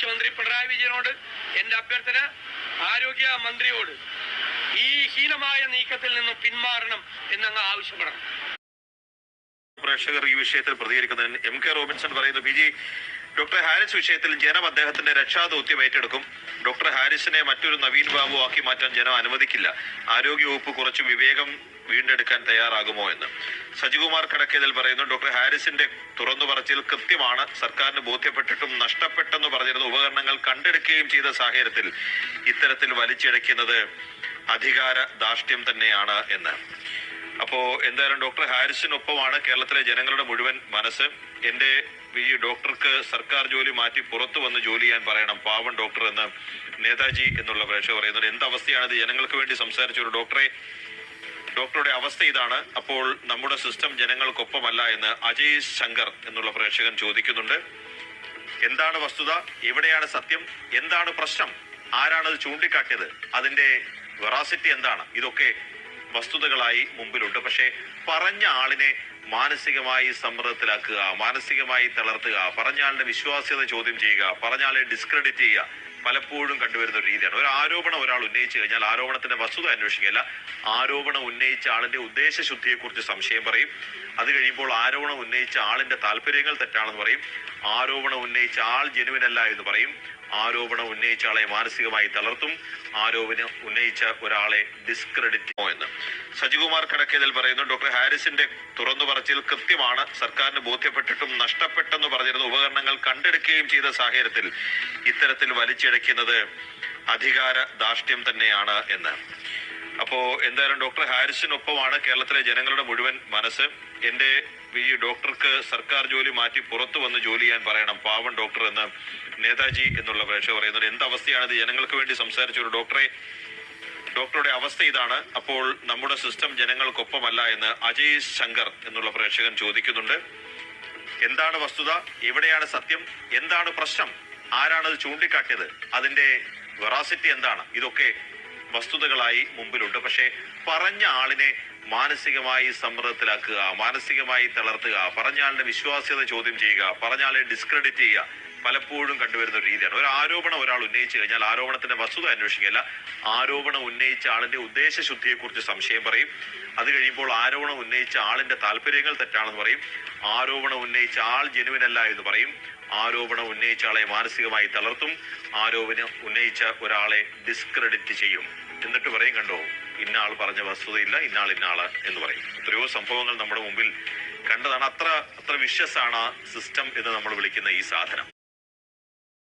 മുഖ്യമന്ത്രി പിണറായി വിജയനോട് എന്റെ അഭ്യർത്ഥന ആരോഗ്യ മന്ത്രിയോട് ഈ ഹീനമായ നീക്കത്തിൽ നിന്നും പിന്മാറണം എന്നങ്ങ് ആവശ്യപ്പെടണം. പ്രേക്ഷകർ ഈ വിഷയത്തിൽ പ്രതികരിക്കുന്നതിന് എം കെ റോബിൻസൺ പറയുന്നു പി ജി ഡോക്ടർ ഹാരിസ് വിഷയത്തിൽ ജനം അദ്ദേഹത്തിന്റെ രക്ഷാദൌത്യം ഏറ്റെടുക്കും. ഡോക്ടർ ഹാരിസിനെ മറ്റൊരു നവീൻ ബാബു ആക്കി മാറ്റാൻ ജനം അനുവദിക്കില്ല. ആരോഗ്യവകുപ്പ് കുറച്ച് വിവേകം വീണ്ടെടുക്കാൻ തയ്യാറാകുമോ എന്ന്. സജികുമാർ കടക്കേതിൽ പറയുന്നു ഡോക്ടർ ഹാരിസിന്റെ തുറന്നു പറച്ചിൽ കൃത്യമാണ്. സർക്കാരിന് ബോധ്യപ്പെട്ടിട്ടും നഷ്ടപ്പെട്ടെന്ന് പറഞ്ഞിരുന്ന ഉപകരണങ്ങൾ കണ്ടെടുക്കുകയും ചെയ്ത സാഹചര്യത്തിൽ ഇത്തരത്തിൽ വലിച്ചിഴയ്ക്കുന്നത് അധികാര ധാർഷ്ട്യം തന്നെയാണ് എന്ന്. അപ്പോ എന്തായാലും ഡോക്ടർ ഹാരിസിനൊപ്പമാണ് കേരളത്തിലെ ജനങ്ങളുടെ മുഴുവൻ മനസ്സ്. എന്റെ ഈ ഡോക്ടർക്ക് സർക്കാർ ജോലി മാറ്റി പുറത്തു വന്ന് ജോലി ചെയ്യാൻ പറയണം പാവം ഡോക്ടർ എന്ന് നേതാജി എന്നുള്ള പ്രേക്ഷകർ പറയുന്നത് എന്തവസ്ഥയാണ് ഇത്? ജനങ്ങൾക്ക് വേണ്ടി സംസാരിച്ച ഒരു ഡോക്ടറെ ഡോക്ടറുടെ അവസ്ഥ ഇതാണ്. അപ്പോൾ നമ്മുടെ സിസ്റ്റം ജനങ്ങൾക്കൊപ്പമല്ല എന്ന് അജയ് ശങ്കർ എന്നുള്ള പ്രേക്ഷകൻ ചോദിക്കുന്നുണ്ട്. എന്താണ് വസ്തുത? എവിടെയാണ് സത്യം? എന്താണ് പ്രശ്നം? ആരാണത് ചൂണ്ടിക്കാട്ടിയത്? അതിന്റെ വെറാസിറ്റി എന്താണ്? ഇതൊക്കെ വസ്തുതകളായി മുമ്പിലുണ്ട്. പക്ഷേ പറഞ്ഞ ആളിനെ മാനസികമായി സമ്മർദ്ദത്തിലാക്കുക മാനസികമായി തളർത്തുക പറഞ്ഞാളുടെ വിശ്വാസ്യത ചോദ്യം ചെയ്യുക പറഞ്ഞാളെ ഡിസ്ക്രെഡിറ്റ് ചെയ്യുക പലപ്പോഴും കണ്ടുവരുന്ന ഒരു രീതിയാണ്. ഒരു ആരോപണം ഒരാൾ ഉന്നയിച്ചു കഴിഞ്ഞാൽ ആരോപണത്തിന്റെ വസ്തുത അന്വേഷിക്കില്ല ആരോപണം ഉന്നയിച്ച ആളിന്റെ ഉദ്ദേശശുദ്ധിയെക്കുറിച്ച് സംശയം പറയും. അത് കഴിയുമ്പോൾ ആരോപണം ഉന്നയിച്ച ആളിന്റെ താല്പര്യങ്ങൾ തെറ്റാണെന്ന് പറയും. ആരോപണം ഉന്നയിച്ച ആൾ ജനുവിനല്ല എന്ന് പറയും. ആരോപണം ഉന്നയിച്ച ആളെ മാനസികമായി തളർത്തും. ആരോപണം ഉന്നയിച്ച ഒരാളെ ഡിസ്ക്രെഡിറ്റ് എന്ന്. സജികുമാർ കടക്കേതിൽ പറയുന്നു ഡോക്ടർ ഹാരിസിന്റെ തുറന്നു പറച്ചിൽ കൃത്യമാണ്. സർക്കാരിന് ബോധ്യപ്പെട്ടിട്ടും നഷ്ടപ്പെട്ടെന്ന് പറഞ്ഞിരുന്ന ഉപകരണങ്ങൾ കണ്ടെടുക്കുകയും ചെയ്ത സാഹചര്യത്തിൽ ഇത്തരത്തിൽ വലിച്ചിഴയ്ക്കുന്നത് അധികാര ധാർഷ്ട്യം തന്നെയാണ് എന്ന്. അപ്പോ എന്തായാലും ഡോക്ടർ ഹാരിസിനൊപ്പമാണ് കേരളത്തിലെ ജനങ്ങളുടെ മുഴുവൻ മനസ്സ്. എന്റെ ഈ ഡോക്ടർക്ക് സർക്കാർ ജോലി മാറ്റി പുറത്തു വന്ന് ജോലി ചെയ്യാൻ പറയണം. പാവൻ ഡോക്ടർ എന്ന് നേതാജി എന്നുള്ള പ്രേക്ഷകർ പറയുന്നത് എന്ത് അവസ്ഥയാണ് ഇത്? ജനങ്ങൾക്ക് വേണ്ടി സംസാരിച്ച ഒരു ഡോക്ടറെ ഡോക്ടറുടെ അവസ്ഥ ഇതാണ്. അപ്പോൾ നമ്മുടെ സിസ്റ്റം ജനങ്ങൾക്കൊപ്പമല്ല എന്ന് അജയ് ശങ്കർ എന്നുള്ള പ്രേക്ഷകൻ ചോദിക്കുന്നുണ്ട്. എന്താണ് വസ്തുത? എവിടെയാണ് സത്യം? എന്താണ് പ്രശ്നം? ആരാണത് ചൂണ്ടിക്കാട്ടിയത്? അതിന്റെ വെറാസിറ്റി എന്താണ്? ഇതൊക്കെ വസ്തുതകളായി മുമ്പിലുണ്ട്. പക്ഷേ പറഞ്ഞ ആളിനെ മാനസികമായി സമ്മർദ്ദത്തിലാക്കുക മാനസികമായി തളർത്തുക പറഞ്ഞ ആളുടെ വിശ്വാസ്യത ചോദ്യം ചെയ്യുക പറഞ്ഞ ആളെ ഡിസ്ക്രെഡിറ്റ് ചെയ്യുക പലപ്പോഴും കണ്ടുവരുന്ന ഒരു രീതിയാണ്. ഒരു ആരോപണം ഒരാൾ ഉന്നയിച്ചു കഴിഞ്ഞാൽ ആരോപണത്തിന്റെ വസ്തുത അന്വേഷിക്കില്ല ആരോപണം ഉന്നയിച്ച ആളിന്റെ ഉദ്ദേശശുദ്ധിയെക്കുറിച്ച് സംശയം പറയും. അത് കഴിയുമ്പോൾ ആരോപണം ഉന്നയിച്ച ആളിന്റെ താല്പര്യങ്ങൾ തെറ്റാണെന്ന് പറയും. ആരോപണം ഉന്നയിച്ച ആൾ ജനുവിനല്ല എന്ന് പറയും. ആരോപണം ഉന്നയിച്ച ആളെ മാനസികമായി തളർത്തും. ആരോപണം ഉന്നയിച്ച ഒരാളെ ഡിസ്ക്രെഡിറ്റ് ചെയ്യും. എന്നിട്ട് പറയും കണ്ടോ ഇന്ന ആൾ പറഞ്ഞ വസ്തുതയില്ല ഇന്നാൾ ഇന്നാൾ എന്ന് പറയും. എത്രയോ സംഭവങ്ങൾ നമ്മുടെ മുമ്പിൽ കണ്ടതാണ്. അത്ര അത്ര വിശ്വസാണ് സിസ്റ്റം എന്ന് നമ്മൾ വിളിക്കുന്ന ഈ സാധനം.